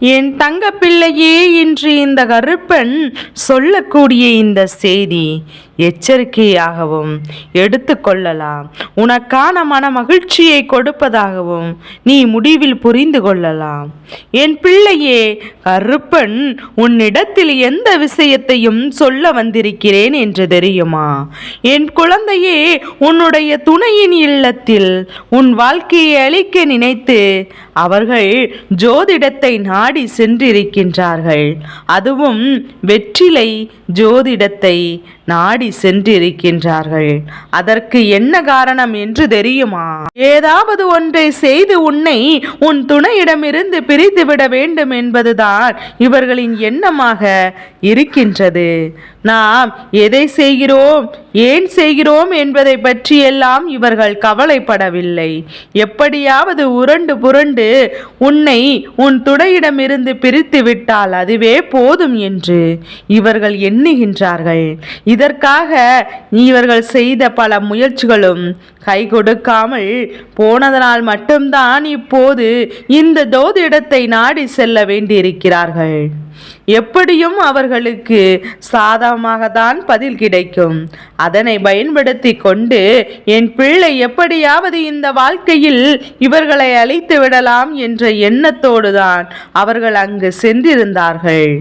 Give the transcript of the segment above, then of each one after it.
என் தங்க பிள்ளையே இன்று இந்த கருப்பன் சொல்லக்கூடிய இந்த செய்தி எச்சரிக்கையாகவும் எடுத்துக்கொள்ளலாம் உனக்கான மன மகிழ்ச்சியை கொடுப்பதாகவும் நீ முடிவில் புரிந்து கொள்ளலாம். என் பிள்ளையே கருப்பன் உன்னிடத்தில் எந்த விஷயத்தையும் சொல்ல வந்திருக்கிறேன் என்று தெரியுமா? என் குழந்தையே உன்னுடைய துணையின் இல்லத்தில் உன் வாழ்க்கையை அளிக்க நினைத்து அவர்கள் ஜோதிடத்தை நாடி சென்றிருக்கின்றார்கள். அதுவும் வெற்றிலை ஜோதிடத்தை நாடி சென்றிருக்கின்றார்கள். அதற்கு என்ன காரணம் என்று தெரியுமா? ஏதாவது ஒன்றை செய்து உன்னை உன் துணையிடமிருந்து பிரித்துவிட வேண்டும் என்பதுதான் இவர்களின் எண்ணமாக இருக்கின்றது. நாம் எதை செய்கிறோம் ஏன் செய்கிறோம் என்பதை பற்றியெல்லாம் இவர்கள் கவலைப்படவில்லை. எப்படியாவது உருண்டு புரண்டு உன்னை உன் துணையிடமிருந்து பிரித்து விட்டால் அதுவே போதும் என்று இவர்கள் எண்ணுகின்றார்கள். இதற்காக இவர்கள் செய்த பல முயற்சிகளும் கை கொடுக்காமல் போனதனால் மட்டும்தான் இப்போது இந்த ஜோதிடத்தை நாடி செல்ல வேண்டியிருக்கிறார்கள். எப்படியும் அவர்களுக்கு சாதகமாகத்தான் பதில் கிடைக்கும். அதனை பயன்படுத்தி கொண்டு என் பிள்ளை எப்படியாவது இந்த வாழ்க்கையில் இவர்களை அழித்து விடலாம் என்ற எண்ணத்தோடுதான் அவர்கள் அங்கு சென்றிருந்தார்கள்.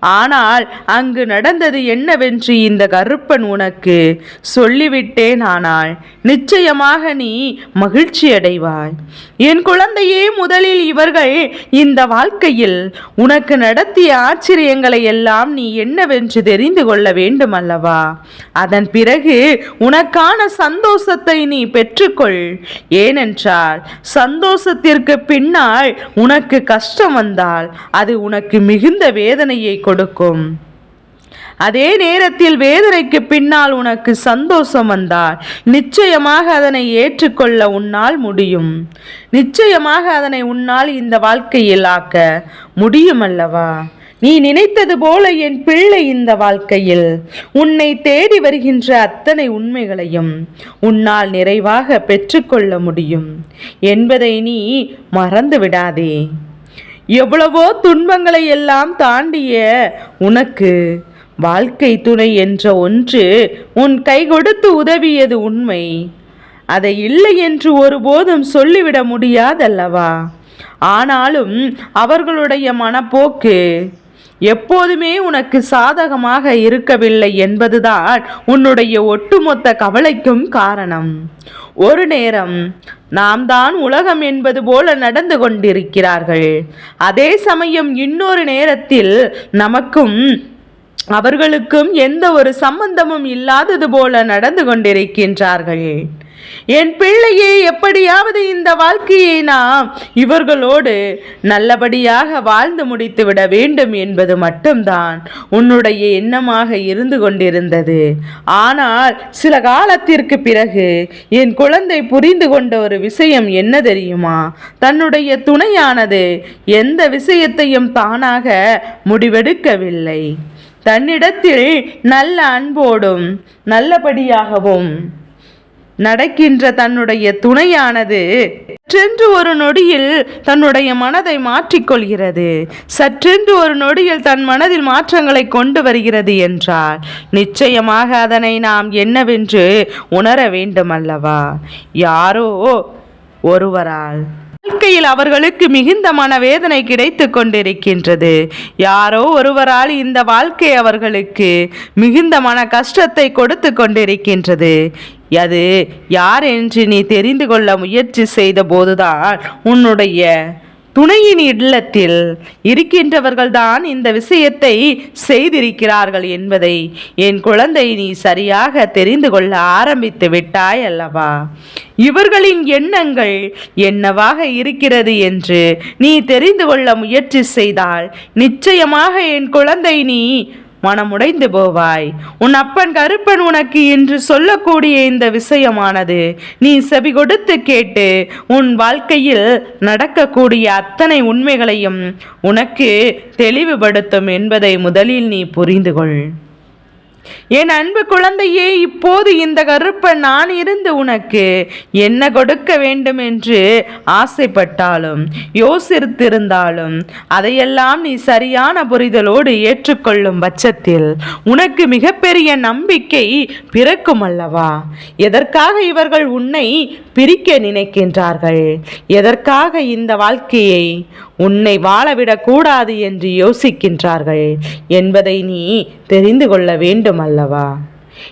ஆனால் அங்கு நடந்தது என்னவென்று இந்த கருப்பன் உனக்கு சொல்லிவிட்டேன் ஆனால் நிச்சயமாக நீ மகிழ்ச்சி அடைவாய் என் குழந்தையே முதலில் இவர்கள் இந்த வாழ்க்கையில் உனக்கு நடத்திய ஆச்சரியங்களை எல்லாம் நீ என்னவென்று தெரிந்து கொள்ள வேண்டும் அல்லவா அதன் பிறகு உனக்கான சந்தோஷத்தை நீ பெற்றுக்கொள். ஏனென்றால் சந்தோஷத்திற்கு பின்னால் உனக்கு கஷ்டம் வந்தால் அது உனக்கு மிகுந்த வேதனையை கொடுக்கும். அதே நேரத்தில் வேதனைக்கு பின்னால் உனக்கு சந்தோஷம் வந்தால் நிச்சயமாக அதனை ஏற்றுக்கொள்ள உன்னால் முடியும். நிச்சயமாக அதனை உன்னால் இந்த வாழ்க்கையில் ஆக்க முடியும் அல்லவா நீ நினைத்தது போல என் பிள்ளை இந்த வாழ்க்கையில். உன்னை தேடி வருகின்ற அத்தனை உண்மைகளையும் உன்னால் நிறைவாக பெற்றுக்கொள்ள முடியும். என்பதை நீ மறந்து விடாதே எவ்வளவோ துன்பங்களை எல்லாம் தாண்டிய உனக்கு வாழ்க்கை துணை என்ற ஒன்று உன் கை கொடுத்து உதவியது உண்மை. அதை இல்லை என்று ஒருபோதும் சொல்லிவிட முடியாதல்லவா? ஆனாலும் அவர்களுடைய மனப்போக்கு எப்போதுமே உனக்கு சாதகமாக இருக்கவில்லை என்பதுதான் உன்னுடைய ஒட்டுமொத்த கவலைக்கும் காரணம். ஒரு நேரம் நாம் தான் உலகம் என்பது போல நடந்து கொண்டிருக்கிறார்கள். அதே சமயம் இன்னொரு நேரத்தில் நமக்கும் அவர்களுக்கும் எந்த ஒரு சம்பந்தமும் இல்லாதது போல நடந்து கொண்டிருக்கின்றார்கள். என் பிள்ளையே எப்படியாவது இந்த வாழ்க்கையை நாம் இவர்களோடு நல்லபடியாக வாழ்ந்து முடித்து விட வேண்டும் என்பது மட்டும்தான் உன்னுடைய எண்ணமாக இருந்து கொண்டிருந்தது. ஆனால் சில காலத்திற்கு பிறகு என் குழந்தை புரிந்து கொண்ட ஒரு விஷயம் என்ன தெரியுமா? தன்னுடைய துணையானது எந்த விஷயத்தையும் தானாக முடிவெடுக்கவில்லை. தன்னிடத்தில் நல்ல அன்போடும் நல்லபடியாகவும் நடக்கின்ற தன்னுடைய துணையானது சற்றென்று ஒரு நொடியில் தன்னுடைய மனதை மாற்றிக்கொள்கிறது. சற்றென்று ஒரு நொடியில் தன் மனதில் மாற்றங்களை கொண்டு வருகிறது என்றால் நிச்சயமாக அதனை நாம் என்னவென்று உணர வேண்டும் அல்லவா யாரோ ஒருவரால். வாழ்க்கையில் அவர்களுக்கு மிகுந்த மனவேதனை கிடைத்து கொண்டிருக்கின்றது. யாரோ ஒருவரால் இந்த வாழ்க்கை அவர்களுக்கு மிகுந்த மன கஷ்டத்தை கொடுத்து கொண்டிருக்கின்றது. அது யார் என்று நீ தெரிந்து கொள்ள முயற்சி செய்த போதுதான் உன்னுடைய துணையின் இல்லத்தில் இருக்கின்றவர்கள்தான் இந்த விஷயத்தை செய்திருக்கிறார்கள் என்பதை என் குழந்தை நீ சரியாக தெரிந்து கொள்ள ஆரம்பித்து விட்டாய் அல்லவா? இவர்களின் எண்ணங்கள் என்னவாக இருக்கிறது என்று நீ தெரிந்து கொள்ள முயற்சி செய்தால் நிச்சயமாக என் குழந்தை நீ மனமுடைந்து போவாய். உன் அப்பன் கருப்பன் உனக்கு இன்று சொல்லக்கூடிய இந்த விஷயமானது நீ செவி கொடுத்து கேட்டு உன் வாழ்க்கையில் நடக்கக்கூடிய அத்தனை உண்மைகளையும் உனக்கு தெளிவுபடுத்தும் என்பதை முதலில் நீ புரிந்து கொள். என் அன்பு குழந்தையே இப்போது இந்த கருப்பன் நான் இருந்து உனக்கு என்ன கொடுக்க வேண்டும் என்று ஆசைப்பட்டாலும் யோசித்திருந்தாலும் அதையெல்லாம் நீ சரியான புரிதலோடு ஏற்றுக்கொள்ளும் பட்சத்தில் உனக்கு மிகப்பெரிய நம்பிக்கை பிறக்கும் அல்லவா எதற்காக இவர்கள் உன்னை பிரிக்க நினைக்கின்றார்கள்? எதற்காக இந்த வாழ்க்கையை உன்னை வாழவிடக் கூடாது என்று யோசிக்கின்றார்கள். என்பதை நீ தெரிந்து கொள்ள வேண்டும் அல்லவா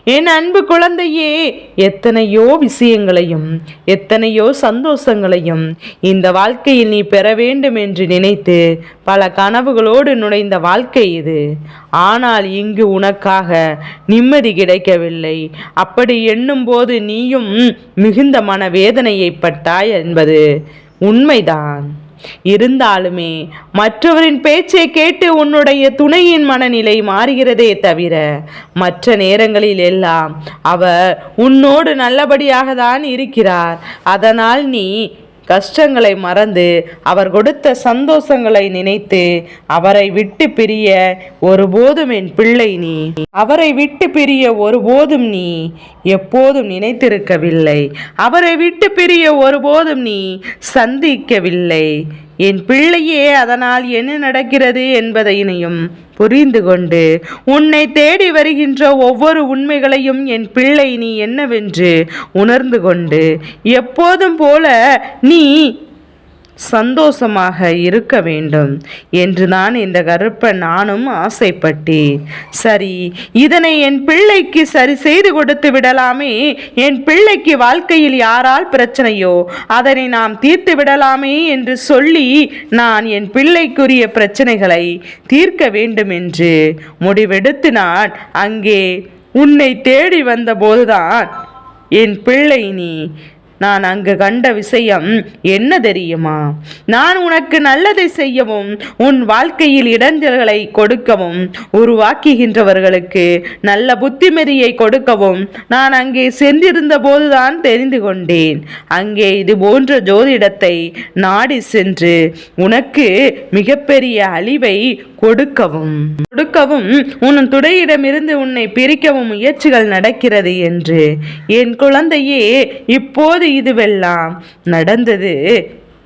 என் அன்பு குழந்தையே எத்தனையோ விஷயங்களையும் எத்தனையோ சந்தோஷங்களையும் இந்த வாழ்க்கையில் நீ பெற வேண்டும் என்று நினைத்து பல கனவுகளோடு நுழைந்த வாழ்க்கை இது. ஆனால் இங்கு உனக்காக நிம்மதி கிடைக்கவில்லை. அப்படி எண்ணும்போது நீயும் மிகுந்த மனவேதனையை பட்டாய் என்பது உண்மைதான். இருந்தாலுமே மற்றவரின் பேச்சை கேட்டு உன்னுடைய துணையின் மனநிலை மாறுகிறதே தவிர மற்ற நேரங்களில் எல்லாம் அவர் உன்னோடு நல்லபடியாக தான் இருக்கிறார். அதனால் நீ கஷ்டங்களை மறந்து அவர் கொடுத்த சந்தோஷங்களை நினைத்து அவரை விட்டு பிரிய ஒருபோதும் என் பிள்ளை நீ. அவரை விட்டு பிரிய ஒருபோதும் நீ எப்போதும் நினைத்திருக்கவில்லை. அவரை விட்டு பிரிய ஒருபோதும் நீ சந்திக்கவில்லை. என் பிள்ளையே அதனால் என்ன நடக்கிறது என்பதையினையும் புரிந்து கொண்டு உன்னை தேடி வருகின்ற ஒவ்வொரு உண்மைகளையும் என் பிள்ளை நீ என்னவென்று உணர்ந்து கொண்டு எப்போதும் போல நீ சந்தோஷமாக இருக்க வேண்டும் என்று நான் இந்த கருப்பன் நானும் ஆசைப்பட்டேன். சரி இதனை என் பிள்ளைக்கு சரி செய்து கொடுத்து விடலாமே? என் பிள்ளைக்கு வாழ்க்கையில் யாரால் பிரச்சனையோ அதனை நாம் தீர்த்து விடலாமே என்று சொல்லி நான் என் பிள்ளைக்குரிய பிரச்சனைகளை தீர்க்க வேண்டும் என்று முடிவெடுத்து நான் அங்கே உன்னை தேடி வந்தபோதுதான் என் பிள்ளை நீ நான் அங்கு கண்ட விஷயம் என்ன தெரியுமா? நான் உனக்கு நல்லதை செய்யவும் உன் வாழ்க்கையில் இடைஞ்சல்களை கொடுக்கவும் உருவாக்குகின்றவர்களுக்கு நல்ல புத்திமதியை கொடுக்கவும் நான் அங்கே சென்றிருந்த போதுதான் தெரிந்து கொண்டேன். அங்கே இது போன்ற ஜோதிடத்தை நாடி சென்று உனக்கு மிகப்பெரிய அழிவை கொடுக்கவும். கொடுக்கவும் உன் துடையிடமிருந்து உன்னை பிரிக்கவும் முயற்சிகள் நடக்கிறது என்று. என் குழந்தையே இப்போது இதுவெல்லாம் நடந்தது.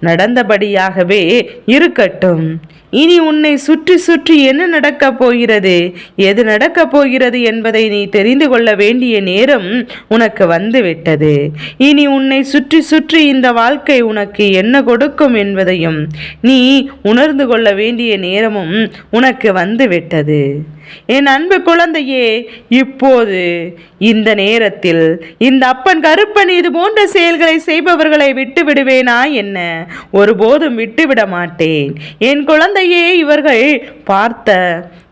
நடந்தபடியாகவே இருக்கட்டும். இனி உன்னை சுற்றி சுற்றி என்ன நடக்கப் போகிறது? எது நடக்கப் போகிறது என்பதை நீ தெரிந்து கொள்ள வேண்டிய நேரம் உனக்கு வந்துவிட்டது. இனி உன்னை சுற்றி சுற்றி இந்த வாழ்க்கை உனக்கு என்ன கொடுக்கும் என்பதையும் நீ உணர்ந்து கொள்ள வேண்டிய நேரமும் உனக்கு வந்துவிட்டது. என் அன்பு குழந்தையே இப்போது இந்த நேரத்தில் இந்த அப்பன் கருப்பன் இது போன்ற செயல்களை செய்பவர்களை விட்டு விடுவேனா என்ன? ஒருபோதும் விட்டுவிட மாட்டேன். என் குழந்தையே இவர்கள் பார்த்த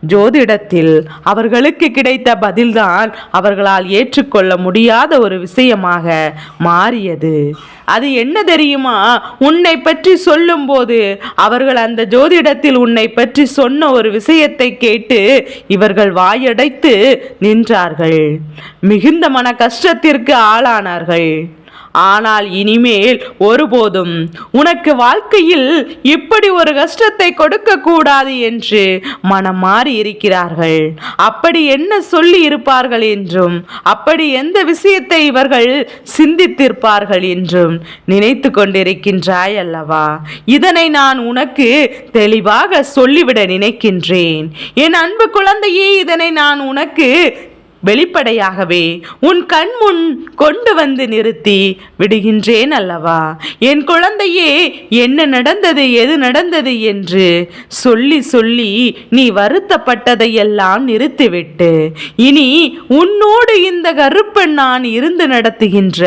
ஜோதிடத்தில் அவர்களுக்கு கிடைத்த பதில்தான் அவர்களால் ஏற்றுக்கொள்ள முடியாத ஒரு விஷயமாக மாறியது. அது என்ன தெரியுமா? உன்னை பற்றி சொல்லும்போது அவர்கள் அந்த ஜோதிடத்தில் உன்னை பற்றி சொன்ன ஒரு விஷயத்தை கேட்டு இவர்கள் வாயடைத்து நின்றார்கள். மிகுந்த மன கஷ்டத்திற்கு ஆளானார்கள். ஆனால் இனிமேல் ஒருபோதும் உனக்கு வாழ்க்கையில் இப்படி ஒரு கஷ்டத்தை கொடுக்க கூடாது என்று மனம் மாறி இருக்கிறார்கள். அப்படி என்ன சொல்லி இருப்பார்கள் என்றும் அப்படி எந்த விஷயத்தை இவர்கள் சிந்தித்திருப்பார்கள் என்றும் நினைத்து கொண்டிருக்கின்றாய் அல்லவா? இதனை நான் உனக்கு தெளிவாக சொல்லிவிட நினைக்கின்றேன். என் அன்பு குழந்தையே இதனை நான் உனக்கு வெளிப்படையாகவே உன் கண் முன் கொண்டு வந்து நிறுத்தி விடுகின்றேன் அல்லவா? என் குழந்தையே என்ன நடந்தது எது நடந்தது என்று சொல்லி சொல்லி நீ வருத்தப்பட்டதையெல்லாம் நிறுத்திவிட்டு இனி உன்னோடு இந்த கருப்பன் நான் இருந்து நடத்துகின்ற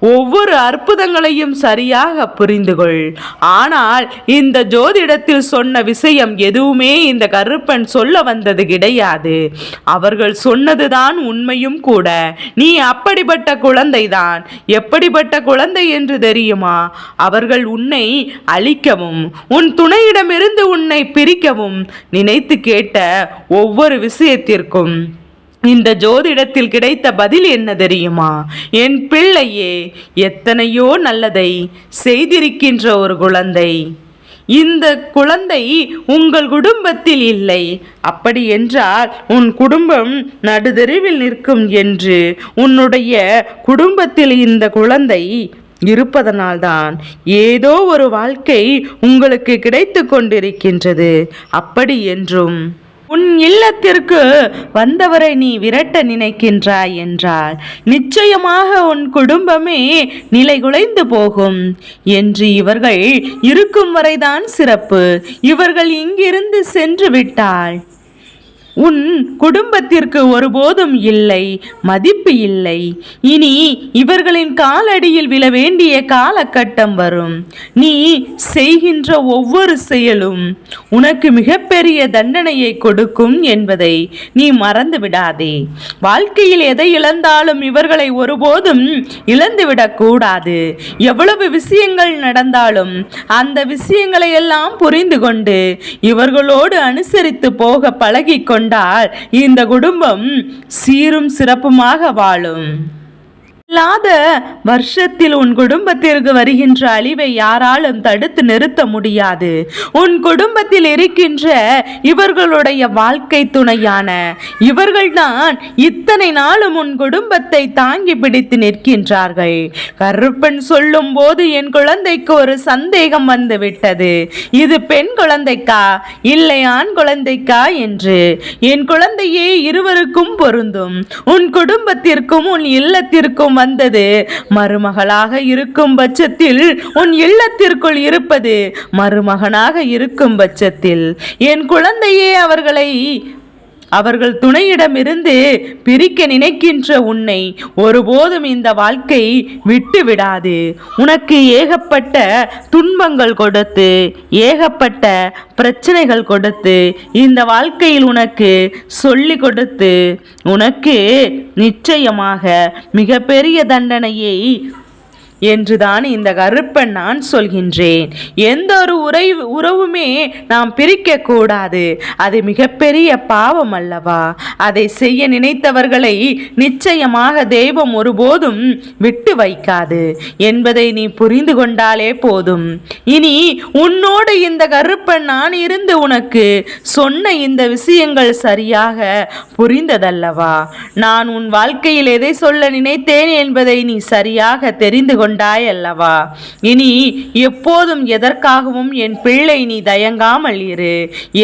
ஒவ்வொரு அற்புதங்களையும் சரியாக புரிந்து கொள் ஆனால் இந்த ஜோதிடத்தில் சொன்ன விஷயம் எதுவுமே இந்த கருப்பன் சொல்ல வந்தது கிடையாது. அவர்கள் சொன்னதுதான் தான் உண்மையும் கூட. நீ அப்படிப்பட்ட குழந்தைதான். எப்படிப்பட்ட குழந்தை என்று தெரியுமா? அவர்கள் உன்னை அழிக்கவும் உன் துணையிடமிருந்து உன்னை பிரிக்கவும் நினைத்து கேட்ட ஒவ்வொரு விஷயத்திற்கும் இந்த ஜோதிடத்தில் கிடைத்த பதில் என்ன தெரியுமா? என் பிள்ளையே எத்தனையோ நல்லதை செய்திருக்கின்ற ஒரு குழந்தை. இந்த குழந்தை உங்கள் குடும்பத்தில் இல்லை. அப்படி என்றால் உன் குடும்பம் நடுதெருவில் நிற்கும் என்று உன்னுடைய குடும்பத்தில் இந்த குழந்தை இருப்பதனால்தான் ஏதோ ஒரு வாழ்க்கை உங்களுக்கு கிடைத்து கொண்டிருக்கின்றது. அப்படி என்றும் உன் இல்லத்திற்கு வந்தவரை நீ விரட்ட நினைக்கின்றாய் என்றால் நிச்சயமாக உன் குடும்பமே நிலைகுலைந்து போகும். என்று இவர்கள் இருக்கும் வரைதான் சிறப்பு. இவர்கள் இங்கிருந்து சென்று விட்டாள். உன் குடும்பத்திற்கு ஒருபோதும் இல்லை மதிப்பு இல்லை. இனி இவர்களின் காலடியில் விழ வேண்டிய காலகட்டம் வரும். நீ செய்கின்ற ஒவ்வொரு செயலும் உனக்கு மிகப்பெரிய தண்டனையை கொடுக்கும் என்பதை நீ மறந்து விடாதே வாழ்க்கையில் எதை இழந்தாலும் இவர்களை ஒருபோதும் இழந்துவிடக் கூடாது. எவ்வளவு விஷயங்கள் நடந்தாலும் அந்த விஷயங்களை எல்லாம் புரிந்து கொண்டு இவர்களோடு அனுசரித்து போக பழகிக்கொண்டு கொண்டால் இந்த குடும்பம் சீரும் சிறப்புமாக வாழும். இல்லாத வருஷத்தில் உன் குடும்பத்திற்கு வருகின்ற அழிவை யாராலும் தடுத்து நிறுத்த முடியாது. உன் குடும்பத்தில் இருக்கின்ற இவர்களுடைய வாழ்க்கை துணையான இவர்கள்தான் இத்தனை நாளும் உன் குடும்பத்தை தாங்கி பிடித்து நிற்கின்றார்கள். கருப்பன் சொல்லும் போது என் குழந்தைக்கு ஒரு சந்தேகம் வந்து விட்டது இது பெண் குழந்தைக்கா? இல்லை ஆண் குழந்தைக்கா என்று. என் குழந்தையே இருவருக்கும் பொருந்தும். உன் குடும்பத்திற்கும் உன் இல்லத்திற்கும் வந்தது. மருமகளாக இருக்கும் பட்சத்தில் உன் இல்லத்திற்குள் இருப்பது மருமகனாக இருக்கும் பட்சத்தில் என் குழந்தையே அவர்களை அவர்கள் துணையிடமிருந்து பிரிக்க நினைக்கின்ற உன்னை ஒருபோதும் இந்த வாழ்க்கை விட்டு விடாது உனக்கு ஏகப்பட்ட துன்பங்கள் கொடுத்து ஏகப்பட்ட பிரச்சனைகள் கொடுத்து இந்த வாழ்க்கையில் உனக்கு சொல்லி கொடுத்து உனக்கு நிச்சயமாக மிகப்பெரிய தண்டனையை என்றுதான் இந்த கருப்பன் நான் சொல்கின்றேன். எந்த ஒரு உறை உறவுமே நாம் பிரிக்க கூடாது. அது மிகப்பெரிய பாவம் அல்லவா? அதை செய்ய நினைத்தவர்களை நிச்சயமாக தெய்வம் ஒருபோதும் விட்டு வைக்காது. என்பதை நீ புரிந்து கொண்டாலே போதும். இனி உன்னோடு இந்த கருப்பன் நான் இருந்து உனக்கு சொன்ன இந்த விஷயங்கள் சரியாக புரிந்ததல்லவா? நான் உன் வாழ்க்கையில் எதை சொல்ல நினைத்தேன் என்பதை நீ சரியாக தெரிந்து கொண்டாய் அல்லவா இனி எப்போதும் எதற்காகவும் என் பிள்ளை நீ தயங்காமல் இரு.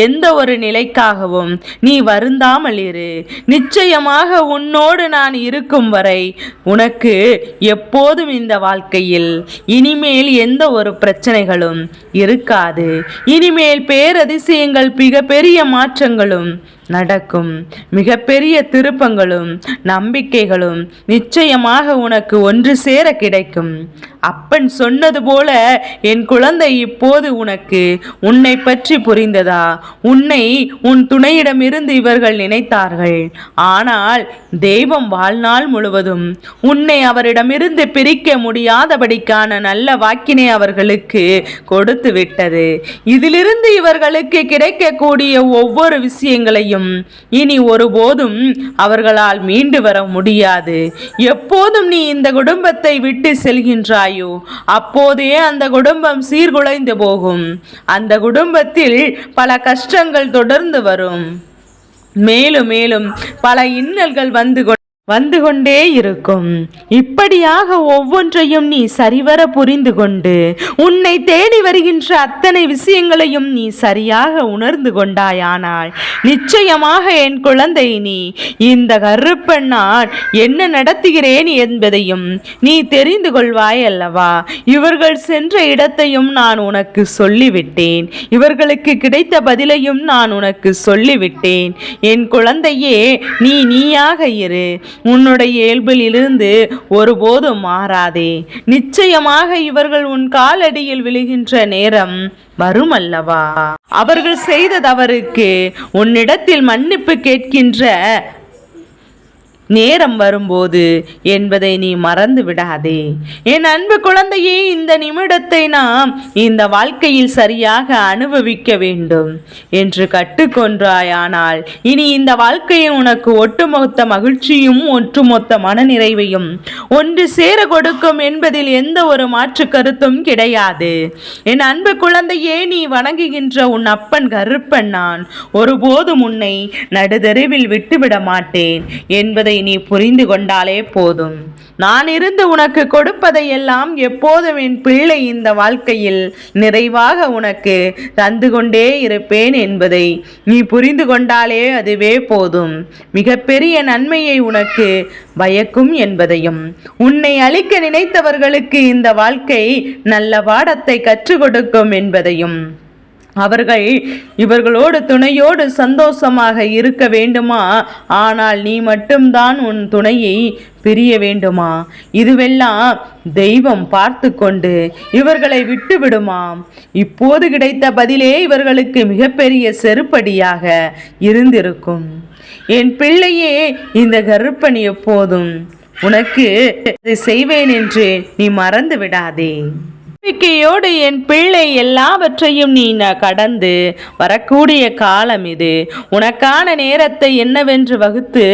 எந்த ஒரு நிலைக்காகவும் நீ வருந்தாமல் இரு. நிச்சயமாக உன்னோடு நான் இருக்கும் வரை உனக்கு எப்போதும் இந்த வாழ்க்கையில் இனிமேல் எந்த ஒரு பிரச்சனைகளும் இருக்காது. இனிமேல் பேரதிசயங்கள் மிக பெரிய மாற்றங்களும் நடக்கும். மிகப்பெரிய திருப்பங்களும் நம்பிக்கைகளும் நிச்சயமாக உனக்கு ஒன்று சேர கிடைக்கும். அப்பன் சொன்னது போல என் குழந்தை இப்போது உனக்கு உன்னை பற்றி புரிந்ததா? உன்னை உன் துணையிடமிருந்து இவர்கள் நினைத்தார்கள். ஆனால் தெய்வம் வாழ்நாள் முழுவதும் உன்னை அவரிடமிருந்து பிரிக்க முடியாதபடிக்கான நல்ல வாக்கினை அவர்களுக்கு கொடுத்து விட்டது இதிலிருந்து இவர்களுக்கு கிடைக்கக்கூடிய ஒவ்வொரு விஷயங்களையும் இனி ஒருபோதும் அவர்களால் மீண்டு வர முடியாது. எப்போதும் நீ இந்த குடும்பத்தை விட்டு செல்கின்றாயோ அப்போதே அந்த குடும்பம் சீர்குலைந்து போகும். அந்த குடும்பத்தில் பல கஷ்டங்கள் தொடர்ந்து வரும். மேலும் மேலும் பல இன்னல்கள் வந்து வந்து கொண்டே இருக்கும். இப்படியாக ஒவ்வொன்றையும் நீ சரிவர புரிந்து கொண்டு உன்னை தேடி வருகின்ற அத்தனை விஷயங்களையும் நீ சரியாக உணர்ந்து கொண்டாயானால் நிச்சயமாக என் குழந்தை நீ இந்த கருப்பன் நான் என்ன நடத்துகிறேன் என்பதையும் நீ தெரிந்து கொள்வாய் அல்லவா? இவர்கள் சென்ற இடத்தையும் நான் உனக்கு சொல்லிவிட்டேன். இவர்களுக்கு கிடைத்த பதிலையும் நான் உனக்கு சொல்லிவிட்டேன். என் குழந்தையே நீ நீயாக இரு. உன்னுடைய இயல்பிலிருந்து ஒருபோதும் மாறாதே. நிச்சயமாக இவர்கள் உன் காலடியில் விழுகின்ற நேரம் வரும் அல்லவா அவர்கள் செய்த தவறுக்கு உன்னிடத்தில் மன்னிப்பு கேட்கின்ற நேரம் வரும்போது என்பதை நீ மறந்து விடாதே. என் அன்பு குழந்தையே இந்த நிமிடத்தை நாம் இந்த வாழ்க்கையில் சரியாக அனுபவிக்க வேண்டும் என்று கற்றுக்கொன்றாயானால் இனி இந்த வாழ்க்கையை உனக்கு ஒட்டுமொத்த மகிழ்ச்சியும் ஒட்டுமொத்த மனநிறைவையும் ஒன்று சேர கொடுக்கும் என்பதில் எந்த ஒரு மாற்று கருத்தும் கிடையாது. என் அன்பு குழந்தையே நீ வணங்குகின்ற உன் அப்பன் கருப்பன் நான் ஒருபோதும் உன்னை நடுதெருவில் விட்டுவிட மாட்டேன் என்பதை நீ புரிந்து கொண்டாலே போதும். நான் இருந்து உனக்கு கொடுப்பதையெல்லாம் எப்போதும் என் பிள்ளை இந்த வாழ்க்கையில் நிறைவாக உனக்கு தந்து கொண்டே இருப்பேன் என்பதை நீ புரிந்து கொண்டாலே அதுவே போதும். மிகப்பெரிய நன்மையை உனக்கு பயக்கும் என்பதையும் உன்னை அழிக்க நினைத்தவர்களுக்கு இந்த வாழ்க்கை நல்ல பாடத்தை கற்றுக் கொடுக்கும் என்பதையும். அவர்கள் இவர்களோடு துணையோடு சந்தோஷமாக இருக்க வேண்டுமா? ஆனால் நீ மட்டும்தான் உன் துணையை பிரிய வேண்டுமா? இதுவெல்லாம் தெய்வம் பார்த்து கொண்டு இவர்களை விட்டு விடுமாம் இப்போது கிடைத்த பதிலே இவர்களுக்கு மிகப்பெரிய செருப்படியாக இருந்திருக்கும். என் பிள்ளையே இந்த கருப்பணி எப்போதும் உனக்கு இதை செய்வேன் என்று நீ மறந்து விடாதே நம்பிக்கையோடு என் பிள்ளை எல்லாவற்றையும் நீ கடந்து வரக்கூடிய காலம் இது. உனக்கான நேரத்தை என்னவென்று வகுத்து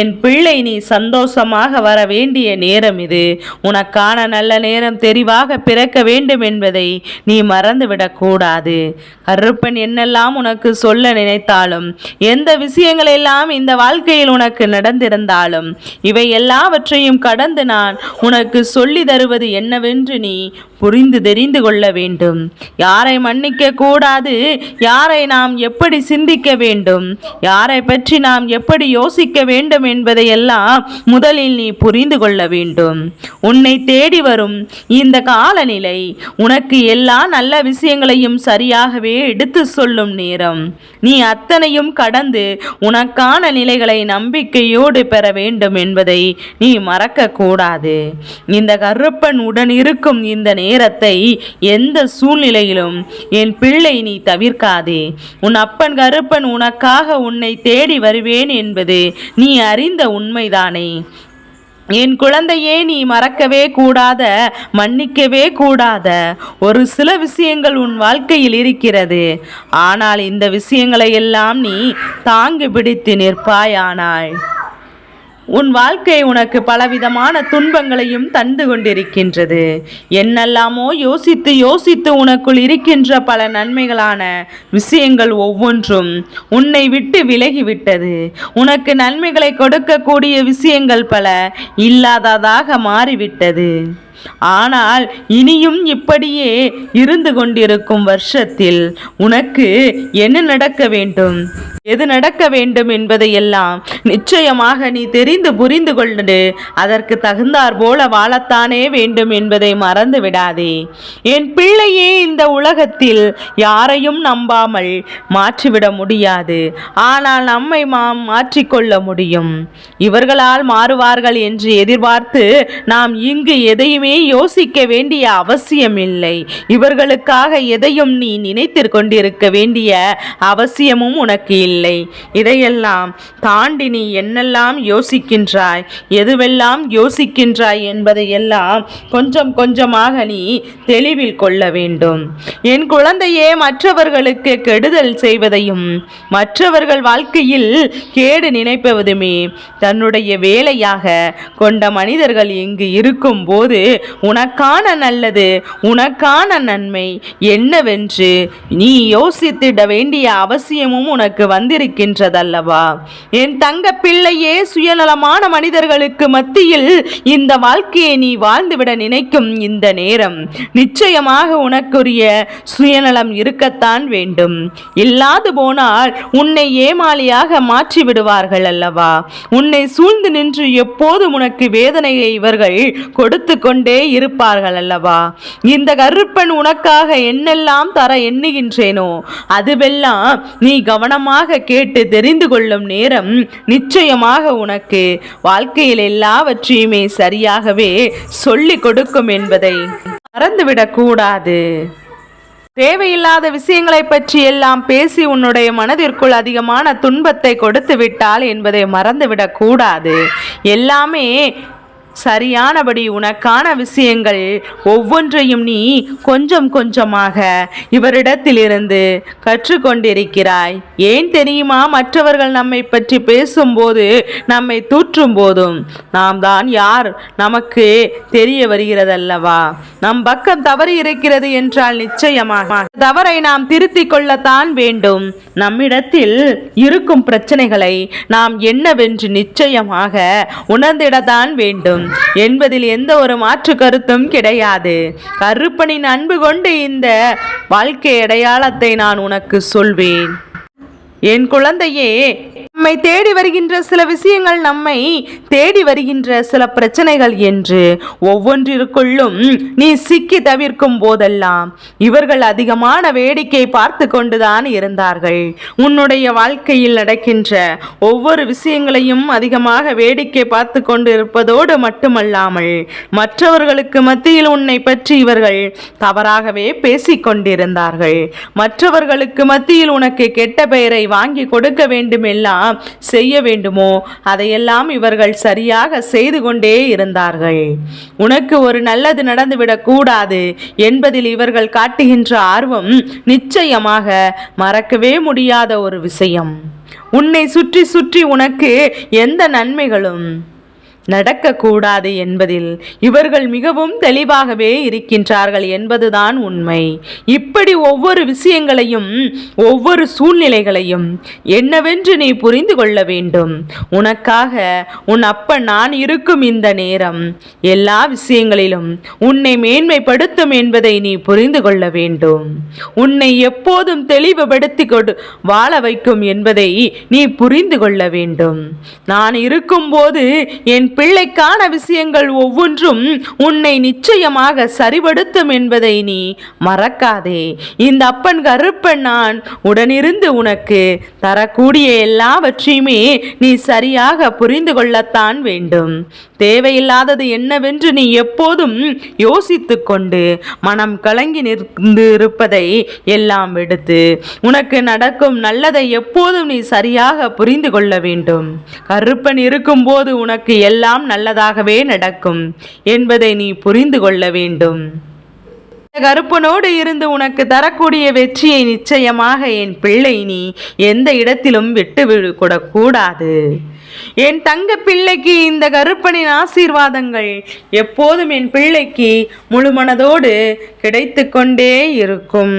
என் பிள்ளை நீ சந்தோஷமாக வர வேண்டிய நேரம் இது. உனக்கான நல்ல நேரம் தெரிவாக பிறக்க வேண்டும் என்பதை நீ மறந்துவிடக்கூடாது கருப்பன் என்னெல்லாம் உனக்கு சொல்ல நினைத்தாலும் எந்த விஷயங்களெல்லாம் இந்த வாழ்க்கையில் உனக்கு நடந்திருந்தாலும் இவை எல்லாவற்றையும் கடந்து நான் உனக்கு சொல்லி தருவது என்னவென்று நீ புரிந்து தெரிந்து கொள்ள வேண்டும். யாரை மன்னிக்க கூடாது யாரை நாம் எப்படி சிந்திக்க வேண்டும் யாரை பற்றி நாம் எப்படி யோசிக்க வேண்டும் என்பதையெல்லாம் முதலில் நீ புரிந்து கொள்ள வேண்டும். உன்னை தேடி வரும் இந்த காலநிலை உனக்கு எல்லா நல்ல விஷயங்களையும் சரியாகவே எடுத்து சொல்லும் நேரம். நீ அத்தனையும் கடந்து உனக்கான நிலைகளை நம்பிக்கையோடு பெற வேண்டும் என்பதை நீ மறக்க கூடாது. இந்த கருப்பன் உடன் இருக்கும் இந்த நேரத்தை எந்த சூழ்நிலையிலும் என் பிள்ளை நீ தவிர்க்காதே. உன் அப்பன் கருப்பன் உனக்காக உன்னை தேடி வருவேன் என்பது நீ அறிந்த உண்மைதானே. என் குழந்தையே நீ மறக்கவே கூடாத மன்னிக்கவே கூடாத. ஒரு சில விஷயங்கள் உன் வாழ்க்கையில் இருக்கிறது. ஆனால் இந்த விஷயங்களை எல்லாம் நீ தாங்கி பிடித்து நிற்பாயானாள். உன் வாழ்க்கை உனக்கு பலவிதமான துன்பங்களையும் தந்து கொண்டிருக்கின்றது. என்னெல்லாமோ யோசித்து யோசித்து உனக்குள் இருக்கின்ற பல நன்மைகளான விஷயங்கள் ஒவ்வொன்றும் உன்னை விட்டு விலகிவிட்டது. உனக்கு நன்மைகளை கொடுக்கக்கூடிய விஷயங்கள் பல இல்லாததாக மாறிவிட்டது. ஆனால் இனியும் இப்படியே இருந்து கொண்டிருக்கும் வருஷத்தில் உனக்கு என்ன நடக்க வேண்டும்? எது நடக்க வேண்டும் என்பதையெல்லாம் நிச்சயமாக நீ தெரிந்து புரிந்து கொண்டு அதற்கு தகுந்தார் போல வாழத்தானே வேண்டும் என்பதை மறந்து விடாதே. என் பிள்ளையே இந்த உலகத்தில் யாரையும் நம்பாமல் மாற்றிவிட முடியாது. ஆனால் நம்மை நாம் மாற்றிக்கொள்ள முடியும். இவர்களால் மாறுவார்கள் என்று எதிர்பார்த்து நாம் இங்கு எதையுமே யோசிக்க வேண்டிய அவசியம் இல்லை இவர்களுக்காக எதையும் நீ நினைத்து கொண்டிருக்க வேண்டிய அவசியமும் உனக்கு இல்லை. இதையெல்லாம் தாண்டி நீ என்னெல்லாம் யோசிக்கின்றாய் எதுவெல்லாம் யோசிக்கின்றாய் என்பதையெல்லாம் கொஞ்சம் கொஞ்சமாக நீ தெளிவில் கொள்ள வேண்டும். என் குழந்தையே மற்றவர்களுக்கு கெடுதல் செய்வதையும் மற்றவர்கள் வாழ்க்கையில் கேடு நினைப்பதுமே தன்னுடைய வேலையாக கொண்ட மனிதர்கள் இங்கு இருக்கும் போது உனக்கான நல்லது உனக்கான நன்மை என்னவென்று நீ யோசித்திட வேண்டிய அவசியமும் உனக்கு வந்திருக்கின்றதல்லவா? என் தங்க பிள்ளையே சுயநலமான மனிதர்களுக்கு மத்தியில் இந்த வாழ்க்கையை நீ வாழ்ந்துவிட நினைக்கும் இந்த நேரம் நிச்சயமாக உனக்குரிய சுயநலம் இருக்கத்தான் வேண்டும். இல்லாது போனால் உன்னை ஏமாளியாக மாற்றி விடுவார்கள் அல்லவா உன்னை சூழ்ந்து நின்று எப்போதும் உனக்கு வேதனையை இவர்கள் கொடுத்து கொண்டு இருப்பார்கள் அல்லவா இந்த கருப்பன் உனக்காக என்னெல்லாம் தர எண்ணுகின்றேனோ அதுவெல்லாம் நீ கவனமாக கேட்டு தெரிந்து கொள்ளும் நேரம் நிச்சயமாக உனக்கு. வாழ்க்கையில் எல்லாவற்றையுமே சரியாகவே சொல்லிக் கொடுக்கும் என்பதை மறந்துவிடக்கூடாது தேவையில்லாத விஷயங்களை பற்றி எல்லாம் பேசி உன்னுடைய மனதிற்குள் அதிகமான துன்பத்தை கொடுத்து விட்டால் என்பதை மறந்துவிடக்கூடாது எல்லாமே சரியானபடி உனக்கான விஷயங்கள் ஒவ்வொன்றையும் நீ கொஞ்சம் கொஞ்சமாக இவரிடத்திலிருந்து கற்றுக்கொண்டிருக்கிறாய். ஏன் தெரியுமா? மற்றவர்கள் நம்மை பற்றி பேசும்போது நம்மை தூற்றும் போதும். நாம் தான் யார்? நமக்கு தெரிய வருகிறதல்லவா? நம் பக்கம் தவறு இருக்கிறது என்றால் நிச்சயமாக தவறை நாம் திருத்திக் கொள்ளத்தான் வேண்டும். நம்மிடத்தில் இருக்கும் பிரச்சனைகளை நாம் என்னவென்று நிச்சயமாக உணர்ந்திடத்தான் வேண்டும். என்பதில் எந்த ஒரு மாற்று கருத்தும் கிடையாது. கருப்பனின் அன்பு கொண்டு இந்த வாழ்க்கை அடையாளத்தை நான் உனக்கு சொல்வேன். என் குழந்தையே நம்மை தேடி வருகின்ற சில விஷயங்கள் நம்மை தேடி வருகின்ற சில பிரச்சனைகள் என்று ஒவ்வொன்றிற்குள்ளும் நீ சிக்கி தவிர்க்கும் போதெல்லாம் இவர்கள் அதிகமான வேடிக்கை பார்த்து கொண்டுதான் இருந்தார்கள். உன்னுடைய வாழ்க்கையில் நடக்கின்ற ஒவ்வொரு விஷயங்களையும் அதிகமாக வேடிக்கை பார்த்து கொண்டு இருப்பதோடு மட்டுமல்லாமல் மற்றவர்களுக்கு மத்தியில் உன்னை பற்றி இவர்கள் தவறாகவே பேசிக் கொண்டிருந்தார்கள். மற்றவர்களுக்கு மத்தியில் உனக்கு கெட்ட பெயரை வாங்கி கொடுக்க வேண்டுமெல்லாம் செய்ய வேண்டுமோ? அதையெல்லாம் இவர்கள் சரியாக செய்து கொண்டே இருந்தார்கள். உனக்கு ஒரு நல்லது நடந்துவிடக்கூடாது என்பதில் இவர்கள் காட்டுகின்ற ஆர்வம் நிச்சயமாக மறக்கவே முடியாத ஒரு விஷயம். உன்னை சுற்றி சுற்றி உனக்கு எந்த நன்மைகளும் நடக்கக்கூடாது என்பதில் இவர்கள் மிகவும் தெளிவாகவே இருக்கின்றார்கள் என்பதுதான் உண்மை. இப்படி ஒவ்வொரு விஷயங்களையும் ஒவ்வொரு சூழ்நிலைகளையும் என்னவென்று நீ புரிந்து கொள்ள வேண்டும். உனக்காக உன் அப்பன் நான் இருக்கும் இந்த நேரம் எல்லா விஷயங்களிலும் உன்னை மேன்மைப்படுத்தும் என்பதை நீ புரிந்து கொள்ள வேண்டும். உன்னை எப்போதும் தெளிவுபடுத்தி கொடு வாழ வைக்கும் என்பதை நீ புரிந்து கொள்ள வேண்டும். நான் இருக்கும்போது என் பிள்ளைக்கான விஷயங்கள் ஒவ்வொன்றும் உன்னை நிச்சயமாக சரிபடுத்தும் என்பதை நீ மறக்காதே. இந்த அப்பன் கருப்பன் நான் உடனிருந்து உனக்கு தரக்கூடிய எல்லாவற்றையுமே நீ சரியாக புரிந்து கொள்ளத்தான் வேண்டும். தேவையில்லாதது என்னவென்று நீ எப்போதும் யோசித்து கொண்டு மனம் கலங்கி நின்று இருப்பதை எல்லாம் எடுத்து உனக்கு நடக்கும் நல்லதை எப்போதும் நீ சரியாக புரிந்து கொள்ள வேண்டும். கருப்பன் இருக்கும்போது உனக்கு எல்லாம் நல்லதாகவே நடக்கும் என்பதை நீ புரிந்து கொள்ள வேண்டும். இந்த கருப்பனோடு இருந்து உனக்கு தரக்கூடிய வெற்றியை நிச்சயமாக என் பிள்ளை நீ எந்த இடத்திலும் விட்டு விடக்கூடாது. என் தங்க பிள்ளைக்கு இந்த கருப்பனின் ஆசீர்வாதங்கள் எப்போதும் என் பிள்ளைக்கு முழு மனதோடு கிடைத்து கொண்டே இருக்கும்.